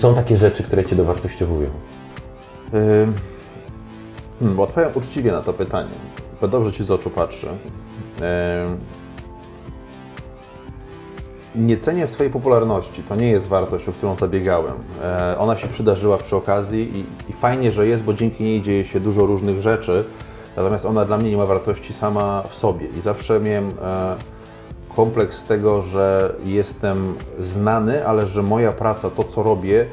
Są takie rzeczy, które Cię dowartościowują? Bo odpowiem uczciwie na to pytanie, bo dobrze Ci z oczu patrzy. Nie cenię swojej popularności, to nie jest wartość, o którą zabiegałem. E, Ona się przydarzyła przy okazji i, i fajnie, że jest, bo dzięki niej dzieje się dużo różnych rzeczy, natomiast ona dla mnie nie ma wartości sama w sobie. I zawsze miałem e, kompleks tego, że jestem znany, ale że moja praca, to co robię,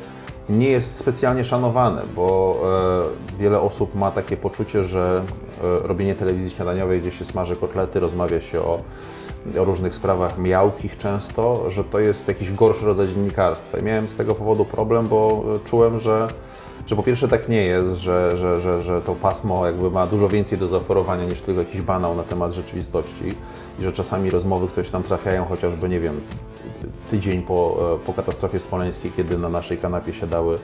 nie jest specjalnie szanowane, bo e, wiele osób ma takie poczucie, że e, robienie telewizji śniadaniowej, gdzie się smaży kotlety, rozmawia się o, o różnych sprawach miałkich często, że to jest jakiś gorszy rodzaj dziennikarstwa. I miałem z tego powodu problem, bo e, czułem, że że po pierwsze tak nie jest, że, że, że, że to pasmo jakby ma dużo więcej do zaoferowania niż tylko jakiś banał na temat rzeczywistości i że czasami rozmowy, które się tam trafiają, chociażby, nie wiem, tydzień po, e, po katastrofie smoleńskiej, kiedy na naszej kanapie siadały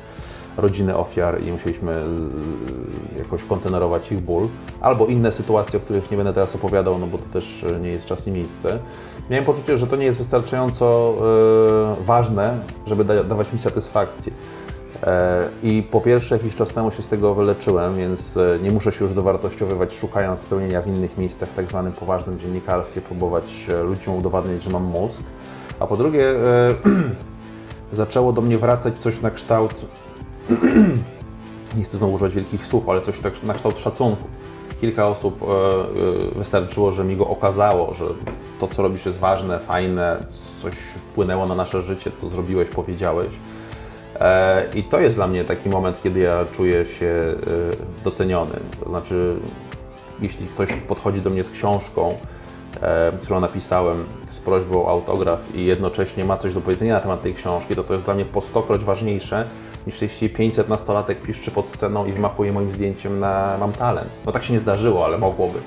rodziny ofiar i musieliśmy e, jakoś kontenerować ich ból, albo inne sytuacje, o których nie będę teraz opowiadał, no bo to też nie jest czas i miejsce. Miałem poczucie, że to nie jest wystarczająco e, ważne, żeby da, dawać mi satysfakcję. E, I po pierwsze, jakiś czas temu się z tego wyleczyłem, więc e, nie muszę się już dowartościowywać, szukając spełnienia w innych miejscach, w tak zwanym poważnym dziennikarstwie, próbować e, ludziom udowadniać, że mam mózg. A po drugie, zaczęło do mnie wracać coś na kształt, nie chcę znowu używać wielkich słów, ale coś tak na kształt szacunku. Kilka osób wystarczyło, że mi go okazało, że to, co robisz, jest ważne, fajne, coś wpłynęło na nasze życie, co zrobiłeś, powiedziałeś. E, I to jest dla mnie taki moment, kiedy ja czuję się e, doceniony. To znaczy, jeśli ktoś podchodzi do mnie z książką, e, którą napisałem z prośbą o autograf i jednocześnie ma coś do powiedzenia na temat tej książki, to to jest dla mnie po stokroć ważniejsze niż jeśli 500 nastolatek piszczy pod sceną i wymachuje moim zdjęciem na mam talent. No tak się nie zdarzyło, ale mogłoby.